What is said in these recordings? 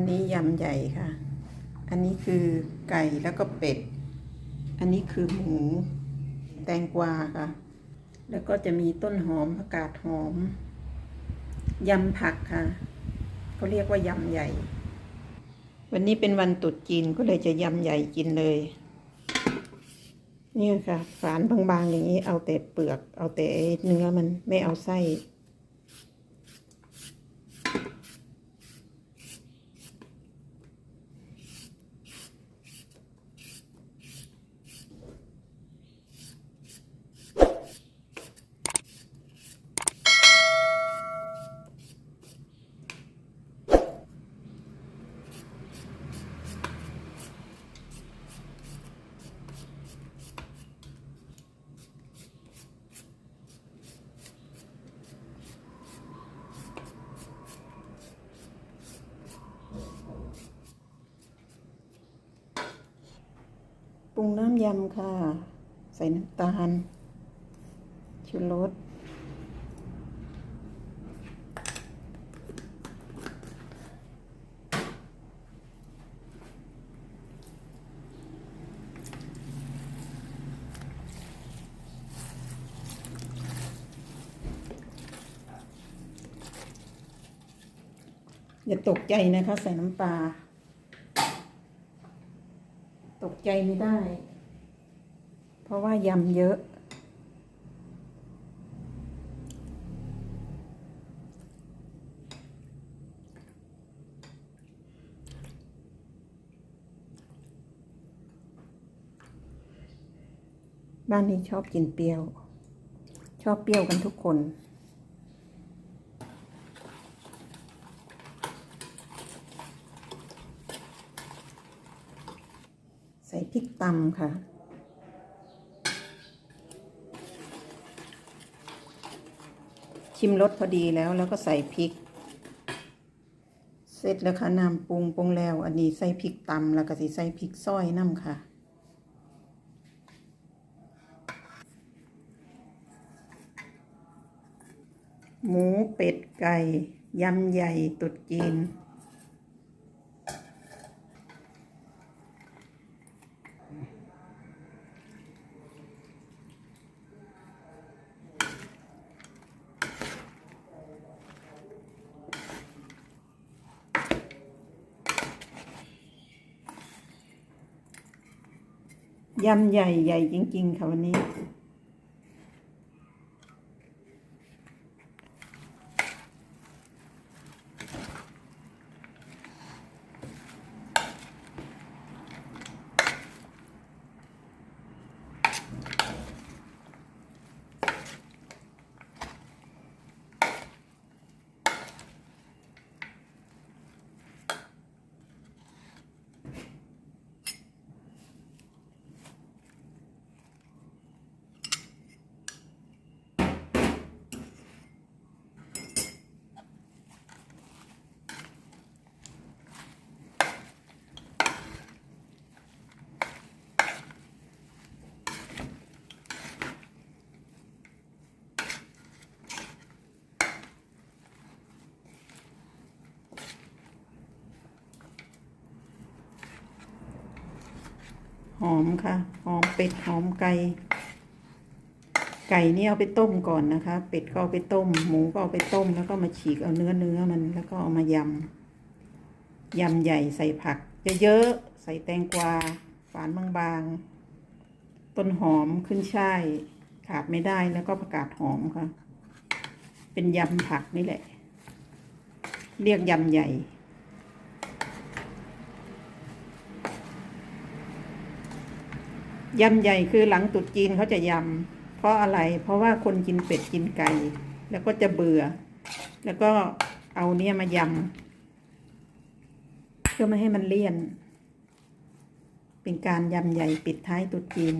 อันนี้ยำใหญ่ค่ะ อันนี้คือไก่แล้วก็เป็ด อันนี้คือหมู แตงกวาค่ะ แล้วก็จะมีต้นหอมผักกาดหอม ยำผักค่ะ เขาเรียกว่ายำใหญ่ วันนี้เป็นวันตรุษจีนก็เลยจะยำใหญ่กินเลย เนี่ยค่ะ ฝานบางๆอย่างนี้เอาแต่เปลือก เอาแต่เนื้อมันไม่เอาไส้ ป รุงน้ำยำค่ะ ใส่น้ำตาลชูรสอย่าตกใจนะคะ ใส่น้ำปลา ใจไม่ได้ เพราะว่ายำเยอะ บ้านนี้ชอบกินเปรี้ยว ชอบเปรี้ยวกันทุกคน ใส่พริกตำค่ะ ชิมรสพอดีแล้วแล้วก็ใส่พริก เสร็จแล้วค่ะน้ำปรุงปรุงแล้ว อันนี้ใส่พริกตำแล้วก็สิใส่พริกซอยน้ำค่ะหมูเป็ดไก่ ยำใหญ่ตุดจีน ยำใหญ่ใหญ่จริง ๆ ค่ะวันนี้ หอมค่ะ หอมเป็ดหอมไก่ ไก่นี่เอาไปต้มก่อนนะคะ เป็ดก็เอาไปต้ม หมูก็เอาไปต้ม แล้วก็มาฉีกเอาเนื้อเนื้อมันแล้วก็เอามายำยำใหญ่ใส่ผักเยอะๆใส่แตงกวาฝานบางๆ ต้นหอมขึ้นช่ายขาดไม่ได้แล้วก็ผักกาดหอมค่ะ เป็นยำผักนี่แหละ เรียกยำใหญ่ ยำใหญ่คือหลังตรุษจีนเขาจะยำ เพราะอะไร เพราะว่าคนกินเป็ดกินไก่ แล้วก็จะเบื่อ แล้วก็เอาเนี่ยมายำ เพื่อไม่ให้มันเลี่ยน เป็นการยำใหญ่ปิดท้ายตรุษจีน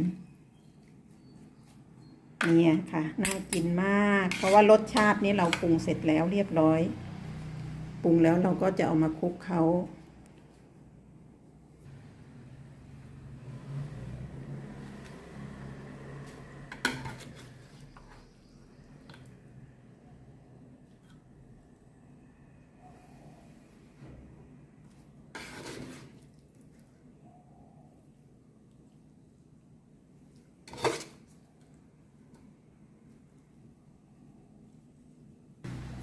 เนี่ยค่ะ น่ากินมาก เพราะว่ารสชาตินี้เราปรุงเสร็จแล้วเรียบร้อย ปรุงแล้วเราก็จะเอามาคลุกเขา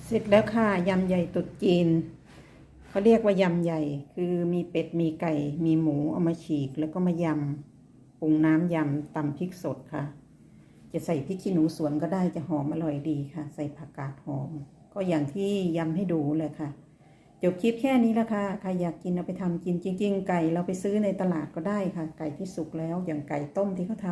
เสร็จแล้วค่ะยำใหญ่ตุดจีนเขาเรียกว่ายำใหญ่ คือมีเป็ดมีไก่มีหมูเอามาฉีกแล้วก็มายำปรุงน้ำยำตำพริกสดค่ะ จะใส่พริกขี้หนูสวนก็ได้จะหอมอร่อยดีค่ะ ใส่ผักกาดหอม ก็อย่างที่ยำให้ดูเลยค่ะ จบคลิปแค่นี้ละค่ะใครอยากกินเอาไปทำกินจริง ๆ ไก่เราไปซื้อในตลาดก็ได้ค่ะ ไก่ที่สุกแล้วอย่างไก่ต้มที่เขาท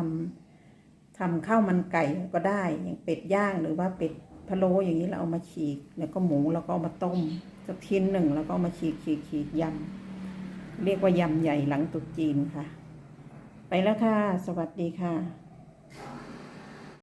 ำทำข้าวมันไก่ก็ได้อย่างเป็ดย่างหรือว่าเป็ด พะโล้อย่างนี้เราเอามาฉีก แล้วก็หมูเราก็เอามาต้มสักชิ้นหนึ่งแล้วก็เอามาฉีกฉีกฉีกยำเรียกว่ายำใหญ่หลังตุกจีนค่ะ ไปแล้วค่ะ สวัสดีค่ะ